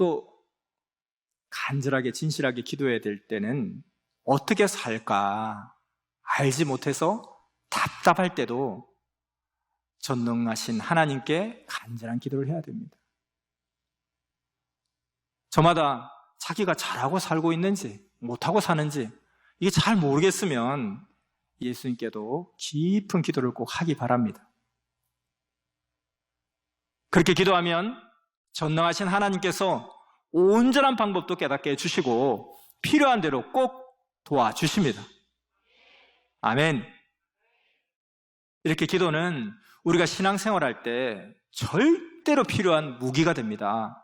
또 간절하게 진실하게 기도해야 될 때는 어떻게 살까 알지 못해서 답답할 때도 전능하신 하나님께 간절한 기도를 해야 됩니다. 저마다 자기가 잘하고 살고 있는지 못하고 사는지 이게 잘 모르겠으면 예수님께도 깊은 기도를 꼭 하기 바랍니다. 그렇게 기도하면 전능하신 하나님께서 온전한 방법도 깨닫게 해주시고 필요한 대로 꼭 도와주십니다. 아멘. 이렇게 기도는 우리가 신앙생활 할때 절대로 필요한 무기가 됩니다.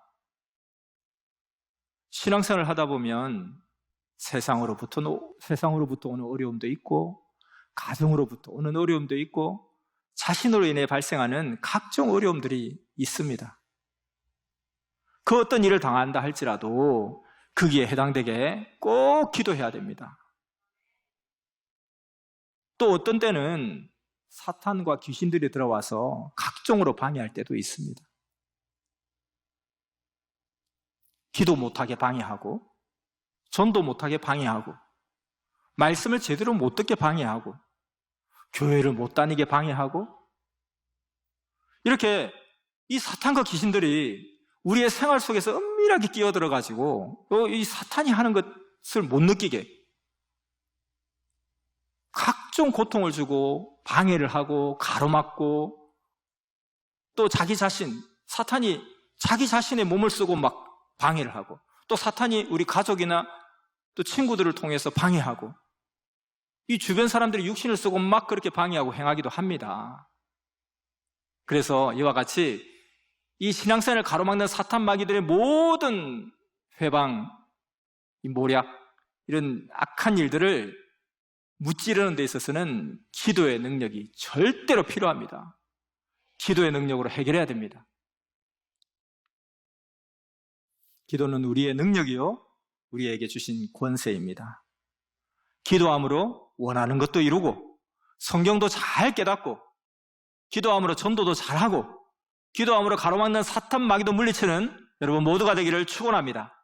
신앙생활을 하다 보면 세상으로부터, 세상으로부터 오는 어려움도 있고, 가정으로부터 오는 어려움도 있고, 자신으로 인해 발생하는 각종 어려움들이 있습니다. 그 어떤 일을 당한다 할지라도 거기에 해당되게 꼭 기도해야 됩니다. 또 어떤 때는 사탄과 귀신들이 들어와서 각종으로 방해할 때도 있습니다. 기도 못하게 방해하고, 전도 못하게 방해하고, 말씀을 제대로 못 듣게 방해하고, 교회를 못 다니게 방해하고, 이렇게 이 사탄과 귀신들이 우리의 생활 속에서 은밀하게 끼어들어 가지고, 이 사탄이 하는 것을 못 느끼게, 각종 고통을 주고, 방해를 하고, 가로막고, 또 자기 자신, 사탄이 자기 자신의 몸을 쓰고 막 방해를 하고, 또 사탄이 우리 가족이나 또 친구들을 통해서 방해하고, 이 주변 사람들이 육신을 쓰고 막 그렇게 방해하고 행하기도 합니다. 그래서 이와 같이 이 신앙생활을 가로막는 사탄 마귀들의 모든 회방, 이 모략, 이런 악한 일들을 무찌르는 데 있어서는 기도의 능력이 절대로 필요합니다. 기도의 능력으로 해결해야 됩니다. 기도는 우리의 능력이요, 우리에게 주신 권세입니다. 기도함으로 원하는 것도 이루고, 성경도 잘 깨닫고, 기도함으로 전도도 잘하고, 기도함으로 가로막는 사탄 마귀도 물리치는 여러분 모두가 되기를 축원합니다.